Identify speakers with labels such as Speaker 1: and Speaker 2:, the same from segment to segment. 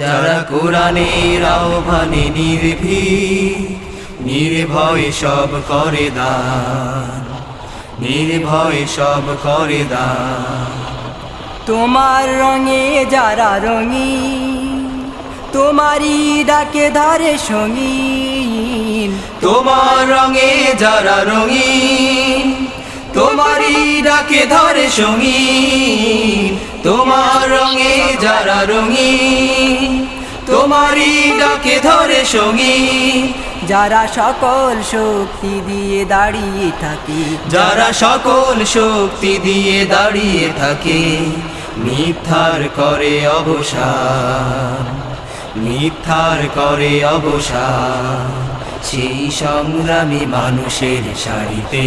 Speaker 1: যারা কোরআনের আহ্বানে নির্ভীক, নির্ভয় সব করে দান, নির্ভয় সব করে দান।
Speaker 2: তোমার রঙে যারা রঙি তোমারই ডাকে ধারে সঙ্গী
Speaker 1: তোমার রঙে যারা রঙিন তোমারই ডাকে ধরে সঙ্গীন তোমার রঙে যারা রঙিন তোমারই ডাকে ধরে সঙ্গীন
Speaker 2: যারা সকল শক্তি দিয়ে দাঁড়িয়ে থাকে,
Speaker 1: যারা সকল শক্তি দিয়ে দাঁড়িয়ে থাকে মিথ্যার করে অবসান মিথ্যার করে অবসান, সেই সংগ্রামী মানুষের সারিতে।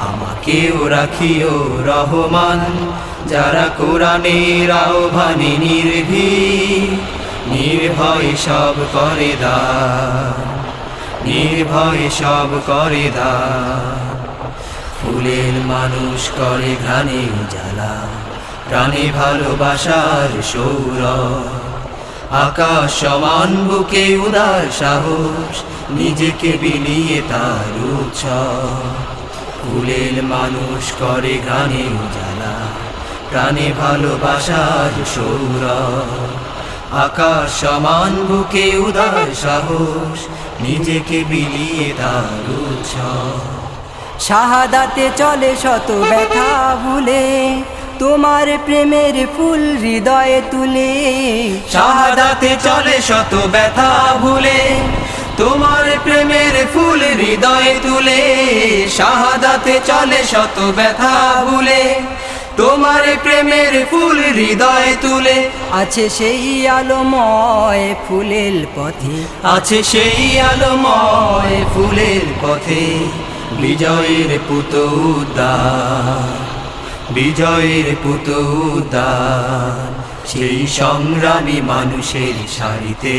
Speaker 1: আমাকেও রাখিও রহমান, যারা কোরআনের আহ্বানে নির্ভীক, নির্ভয় সব করে দান, নির্ভয় সব করে দান। ফুলের মানুষ করে ঘ্রাণে জ্বালা, প্রাণে ভালোবাসার সৌর আকাশ সমান বুকে উদার সাহস, নিজেকে বিলিয়ে তার উৎসব। ফুলের মানুষ করে ঘ্রাণে উজালা, প্রাণে ভালোবাসার সৌর আকাশ সমান, বুকে উদার সাহস, নিজেকে বিলিয়ে উৎসব।
Speaker 2: শাহাদাতে চলে শত ব্যথা ভুলে, তোমার প্রেমের ফুল হৃদয়ে তুলে।
Speaker 1: শাহাদাতে চলে শত ব্যথা ভুলে তোমার প্রেমের ফুল হৃদয়ে তুলে শাহাদাতে চলে শত ব্যথা ভুলে। তোমার প্রেমের ফুল হৃদয়ে তুলে
Speaker 2: আছে সেই আলোময় ফুলের পথে।
Speaker 1: আছে সেই আলোময় ফুলের পথে বিজয়ের পুত উদ্যান বিজয়ের পুত উদ্যান সেই সংগ্রামী মানুষের সারিতে।